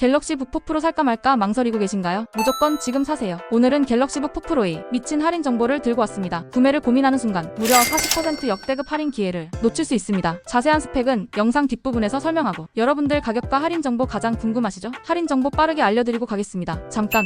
갤럭시 북4 프로 살까 말까 망설이고 계신가요? 무조건 지금 사세요. 오늘은 갤럭시 북4 프로의 미친 할인 정보를 들고 왔습니다. 구매를 고민하는 순간 무려 40% 역대급 할인 기회를 놓칠 수 있습니다. 자세한 스펙은 영상 뒷부분에서 설명하고 여러분들 가격과 할인 정보 가장 궁금하시죠? 할인 정보 빠르게 알려드리고 가겠습니다. 잠깐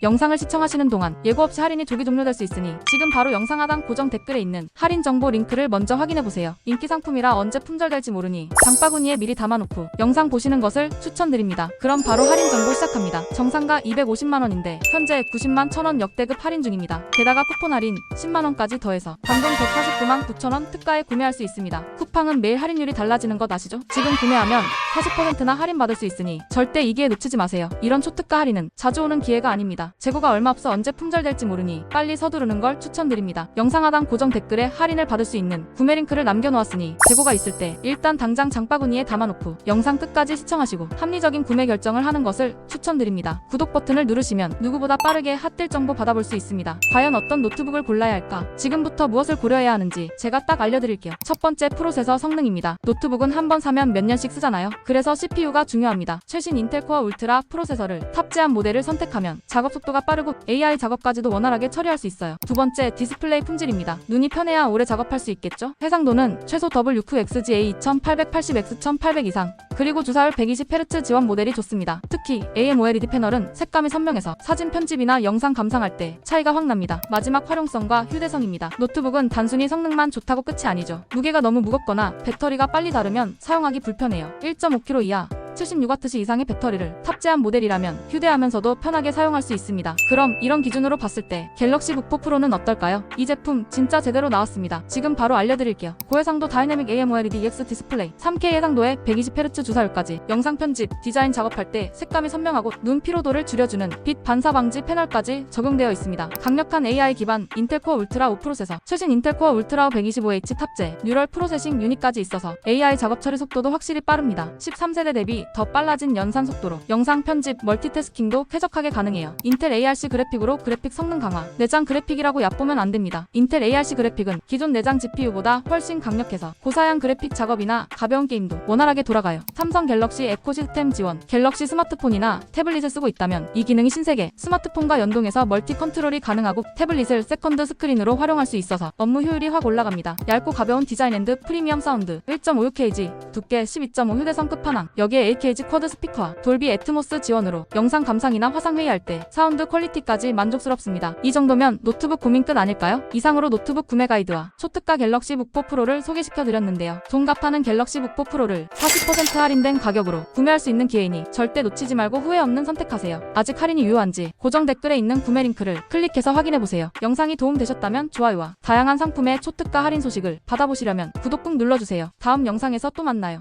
영상을 시청하시는 동안 예고 없이 할인이 조기 종료될 수 있으니 지금 바로 영상 하단 고정 댓글에 있는 할인 정보 링크를 먼저 확인해 보세요. 인기 상품이라 언제 품절될지 모르니 장바구니에 미리 담아놓고 영상 보시는 것을 추천드립니다. 그럼 바로 할인 정보 시작합니다. 정상가 250만 원인데 현재 90만 1천원 역대급 할인 중입니다. 게다가 쿠폰 할인 10만 원까지 더해서 단돈 149만 9천 원 특가에 구매할 수 있습니다. 쿠팡은 매일 할인율이 달라지는 것 아시죠? 지금 구매하면 40%나 할인 받을 수 있으니 절대 이 기회 놓치지 마세요. 이런 초특가 할인은 자주 오는 기회가 아닙니다. 재고가 얼마 없어 언제 품절될지 모르니 빨리 서두르는 걸 추천드립니다. 영상 하단 고정 댓글에 할인을 받을 수 있는 구매 링크를 남겨놓았으니 재고가 있을 때 일단 당장 장바구니에 담아놓고 영상 끝까지 시청하시고 합리적인 구매 결정을 하는 것을 추천드립니다. 구독 버튼을 누르시면 누구보다 빠르게 핫딜 정보 받아볼 수 있습니다. 과연 어떤 노트북을 골라야 할까? 지금부터 무엇을 고려해야 하는지 제가 딱 알려드릴게요. 첫 번째 프로세서 성능입니다. 노트북은 한 번 사면 몇 년씩 쓰잖아요. 그래서 CPU가 중요합니다. 최신 인텔 코어 울트라 프로세서를 탑재한 모델을 선택하면 작업 속도가 빠르고 AI 작업까지도 원활하게 처리할 수 있어요. 두 번째 디스플레이 품질입니다. 눈이 편해야 오래 작업할 수 있겠죠? 해상도는 최소 WQXGA 2880X 1800 이상 그리고 주사율 120Hz 지원 모델이 좋습니다. 특히 AMOLED 패널은 색감이 선명해서 사진 편집이나 영상 감상할 때 차이가 확 납니다. 마지막 활용성과 휴대성입니다. 노트북은 단순히 성능만 좋다고 끝이 아니죠. 무게가 너무 무겁거나 배터리가 빨리 닳으면 사용하기 불편해요. 1.5kg 이하 76W 이상의 배터리를 탑재한 모델이라면 휴대하면서도 편하게 사용할 수 있습니다. 그럼 이런 기준으로 봤을 때 갤럭시 북4 프로는 어떨까요? 이 제품 진짜 제대로 나왔습니다. 지금 바로 알려드릴게요. 고해상도 다이내믹 AMOLED EX 디스플레이, 3K 해상도에 120Hz 주사율까지, 영상 편집, 디자인 작업할 때 색감이 선명하고 눈 피로도를 줄여주는 빛 반사 방지 패널까지 적용되어 있습니다. 강력한 AI 기반 인텔 코어 울트라 5 프로세서, 최신 인텔 코어 울트라 125H 탑재, 뉴럴 프로세싱 유닛까지 있어서 AI 작업 처리 속도도 확실히 빠릅니다. 13세대 대비 더 빨라진 연산 속도로 영상 편집, 멀티태스킹도 쾌적하게 가능해요. 인텔 ARC 그래픽으로 그래픽 성능 강화. 내장 그래픽이라고 얕보면 안 됩니다. 인텔 ARC 그래픽은 기존 내장 GPU보다 훨씬 강력해서 고사양 그래픽 작업이나 가벼운 게임도 원활하게 돌아가요. 삼성 갤럭시 에코시스템 지원. 갤럭시 스마트폰이나 태블릿을 쓰고 있다면 이 기능이 신세계. 스마트폰과 연동해서 멀티 컨트롤이 가능하고 태블릿을 세컨드 스크린으로 활용할 수 있어서 업무 효율이 확 올라갑니다. 얇고 가벼운 디자인 앤드 프리미엄 사운드. 1.56kg, 두께 12.5 휴대성 끝판왕. 여기에 8Kg 쿼드 스피커와 돌비 애트모스 지원으로 영상 감상이나 화상 회의할 때 사운드 퀄리티까지 만족스럽습니다. 이 정도면 노트북 고민 끝 아닐까요? 이상으로 노트북 구매 가이드와 초특가 갤럭시 북4 프로를 소개시켜 드렸는데요. 돈값하는 갤럭시 북4 프로를 40% 할인된 가격으로 구매할 수 있는 기회이니 절대 놓치지 말고 후회 없는 선택하세요. 아직 할인이 유효한지 고정 댓글에 있는 구매 링크를 클릭해서 확인해 보세요. 영상이 도움되셨다면 좋아요와 다양한 상품의 초특가 할인 소식을 받아보시려면 구독 꾹 눌러주세요. 다음 영상에서 또 만나요.